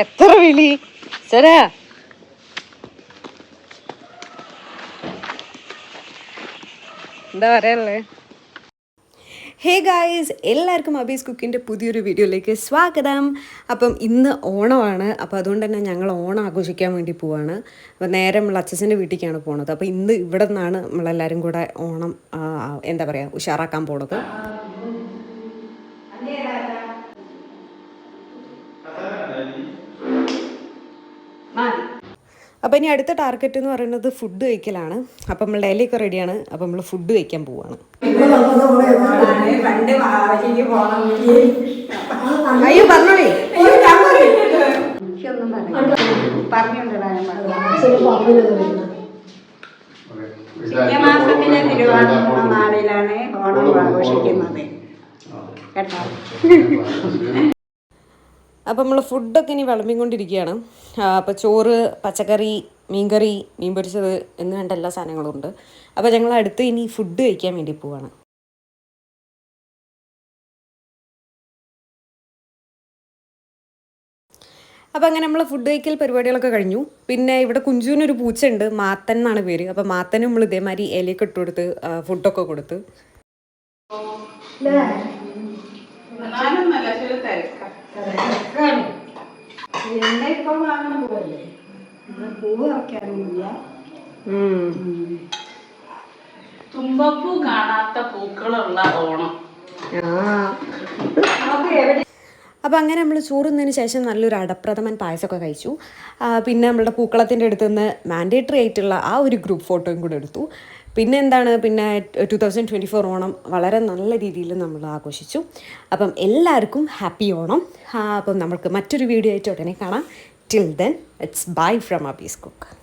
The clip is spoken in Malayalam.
എത്ര വിളി? ശരാ എന്താ പറയാനുള്ളത് ഹേ ഗായ്സ് എല്ലാവർക്കും അബീസ് കുക്കിന്റെ പുതിയൊരു വീഡിയോയിലേക്ക് സ്വാഗതം. അപ്പം ഇന്ന് ഓണമാണ്. അപ്പോൾ അതുകൊണ്ട് തന്നെ ഞങ്ങൾ ഓണം ആഘോഷിക്കാൻ വേണ്ടി പോവാണ്. അപ്പോൾ നേരെ നമ്മൾ അച്ഛന്റെ വീട്ടിലേക്കാണ് പോണത്. അപ്പോൾ ഇന്ന് ഇവിടെ നിന്നാണ് നമ്മളെല്ലാവരും കൂടെ ഓണം എന്താ പറയുക ഉഷാറാക്കാൻ പോണത്. അപ്പോൾ ഇനി അടുത്ത ടാർഗറ്റ് എന്ന് പറയുന്നത് ഫുഡ് കഴിക്കലാണ്. അപ്പം നമ്മൾ ഡെയിലിയൊക്കെ റെഡിയാണ് അപ്പം നമ്മൾ ഫുഡ് കഴിക്കാൻ പോവാണ്. അയ്യോ പറഞ്ഞോളേ. ചിങ്ങമാസത്തിലെ തിരുവാതിര നാളിലാണ് ഓണം ആഘോഷിക്കുന്നത്. കേട്ടോ? അപ്പം നമ്മൾ ഫുഡൊക്കെ ഇനി വിളമ്പിക്കൊണ്ടിരിക്കുകയാണ്. അപ്പോൾ ചോറ് പച്ചക്കറി മീൻകറി മീൻ പൊരിച്ചത് എന്ന് വേണ്ട എല്ലാ സാധനങ്ങളും ഉണ്ട്. അപ്പോൾ ഞങ്ങൾ അടുത്ത് ഇനി ഫുഡ് കഴിക്കാൻ വേണ്ടി പോവാണ്. അപ്പോൾ അങ്ങനെ നമ്മൾ ഫുഡ് കഴിക്കൽ പരിപാടികളൊക്കെ കഴിഞ്ഞു. പിന്നെ ഇവിടെ കുഞ്ചുവിനൊരു പൂച്ചയുണ്ട്. മാത്തൻ എന്നാണ് പേര്. അപ്പോൾ മാത്തനും നമ്മൾ ഇതേമാതിരി ഇലയൊക്കെ ഇട്ട് കൊടുത്ത് ഫുഡൊക്കെ കൊടുത്ത്. എന്നെ ഇപ്പം വാങ്ങണ ഇവിടെ പൂവ് ഇറക്കാനൊന്നുമില്ല തുമ്പപ്പൂ കാണാത്ത പൂക്കളുള്ള ഓണം. അപ്പോൾ അങ്ങനെ നമ്മൾ ചോറുന്നതിന് ശേഷം നല്ലൊരു അടപ്രഥമൻ പായസമൊക്കെ കഴിച്ചു. പിന്നെ നമ്മളുടെ പൂക്കളത്തിന്റെ അടുത്ത് നിന്ന് മാൻഡേറ്ററി ആയിട്ടുള്ള ആ ഒരു ഗ്രൂപ്പ് ഫോട്ടോയും കൂടെ എടുത്തു. പിന്നെ എന്താണ് പിന്നെ two thousand twenty four Onam വളരെ നല്ല രീതിയിൽ നമ്മൾ ആഘോഷിച്ചു. അപ്പം എല്ലാവർക്കും ഹാപ്പി ഓണം. അപ്പം നമുക്ക് മറ്റൊരു വീഡിയോ ആയിട്ട് ഉടനെ കാണാം. Till then it's bye from Abi's cook